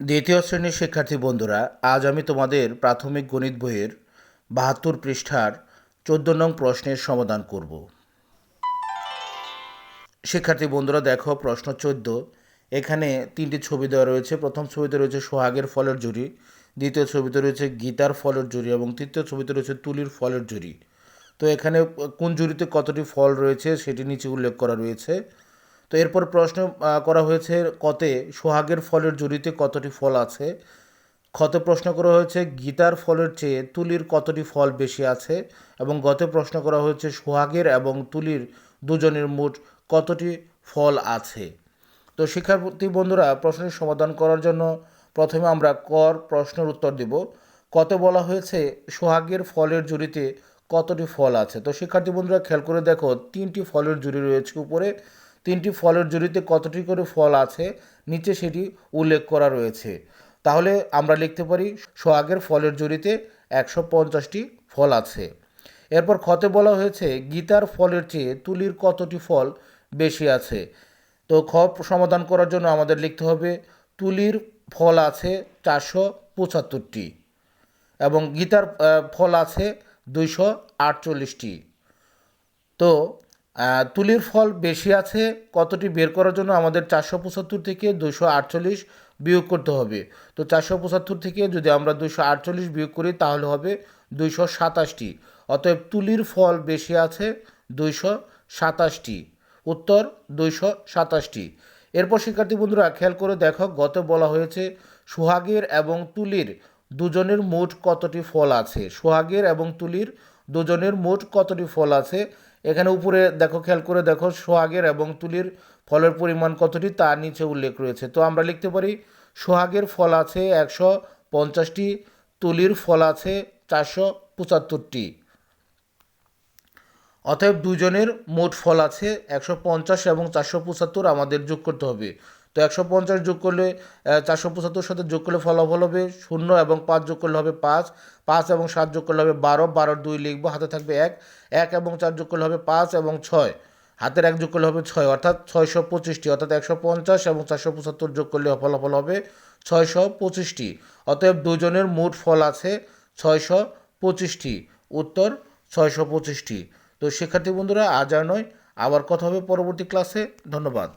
দ্বিতীয় শ্রেণির শিক্ষার্থী বন্ধুরা, আজ আমি তোমাদের প্রাথমিক গণিত বইয়ের বাহাত্তর পৃষ্ঠার চোদ্দ নং প্রশ্নের সমাধান করব। শিক্ষার্থী বন্ধুরা, দেখো প্রশ্ন চোদ্দ। এখানে তিনটি ছবি দেওয়া রয়েছে। প্রথম ছবিতে রয়েছে সোহাগের ফলের জুড়ি দ্বিতীয় ছবিতে রয়েছে গীতার ফলের জুড়ি এবং তৃতীয় ছবিতে রয়েছে তুলির ফলের জুড়ি তো এখানে কোন জুড়িতে কতটি ফল রয়েছে সেটি নিচে উল্লেখ করা রয়েছে। তো এরপর প্রশ্ন করা হয়েছে কতে সোহাগের ফলের জুড়িতে কতটি ফল আছে? ক্ষতে প্রশ্ন করা হয়েছে গীতার ফলের চেয়ে তুলির কতটি ফল বেশি আছে? এবং গতে প্রশ্ন করা হয়েছে সোহাগের এবং তুলির দুজনের মোট কতটি ফল আছে? তো শিক্ষার্থী বন্ধুরা, প্রশ্নের সমাধান করার জন্য প্রথমে আমরা কর প্রশ্নের উত্তর দিব। কত বলা হয়েছে সোহাগের ফলের জুড়িতে কতটি ফল আছে? তো শিক্ষার্থী বন্ধুরা, খেয়াল করে দেখো, তিনটি ফলের জুড়ি রয়েছে উপরে। তিনটি ফলের জুড়িতে কতটি করে ফল আছে, নিচে সেটি উল্লেখ করা রয়েছে। তাহলে আমরা লিখতে পারি, সোহাগের ফলের জুড়িতে একশো পঞ্চাশটি ফল আছে। এরপর খতে বলা হয়েছে, গীতার ফলের চেয়ে তুলির কতটি ফল বেশি আছে? তো খ সমাধান করার জন্য আমাদের লিখতে হবে, তুলির ফল আছে চারশো পঁচাত্তরটি এবং গীতার ফল আছে দুইশো আটচল্লিশটি। তো তুলির ফল বেশি আছে, কতটি বের করার জন্য আমাদের চারশো পঁচাত্তর থেকে দুশো আটচল্লিশ বিয়োগ করতে হবে? তো চারশো পঁচাত্তর থেকে যদি আমরা দুশো আটচল্লিশ বিয়োগ করি, তাহলে হবে দুইশো সাতাশটি। অতএব তুলির ফল বেশি আছে দুইশো সাতাশটি। উত্তর দুইশো সাতাশটি। এরপর শিক্ষার্থী বন্ধুরা, খেয়াল করে দেখো, গত বলা হয়েছে সোহাগের এবং তুলির দুজনের মোট কতটি ফল আছে? সোহাগের এবং তুলির দুজনের মোট কতটি ফল আছে? এখানে উপরে দেখো, খেয়াল করে দেখো সোহাগের এবং তুলির ফলের পরিমাণ কতটি তার নিচে উল্লেখ রয়েছে। তো আমরা লিখতে পারি সোহাগের ফল আছে একশো পঞ্চাশটি, তুলির ফল আছে চারশো পঁচাত্তরটি। অতএব দুজনের মোট ফল আছে একশো পঞ্চাশ এবং চারশো পঁচাত্তর, আমাদের যোগ করতে হবে। তো একশো পঞ্চাশ যোগ করলে চারশো পঁচাত্তর সাথে যোগ করলে ফলাফল হবে শূন্য এবং পাঁচ যোগ করলে হবে পাঁচ। পাঁচ এবং সাত যোগ করলে হবে বারো। বারোর দুই লিখব, হাতে থাকবে এক। এক এবং চার যোগ করলে হবে পাঁচ এবং ছয়। হাতের এক যোগ করলে হবে ছয়, অর্থাৎ ছয়শো পঁচিশটি, অর্থাৎ একশো পঞ্চাশ এবং চারশো পঁচাত্তর যোগ করলে ফলাফল হবে ছয়শো পঁচিশটি। অতএব দুজনের মোট ফল আছে ছয়শো পঁচিশটি, উত্তর ছয়শো পঁচিশটি। তো শিক্ষার্থী বন্ধুরা, আজ আর নয়। আবার কথা হবে পরবর্তী ক্লাসে ধন্যবাদ।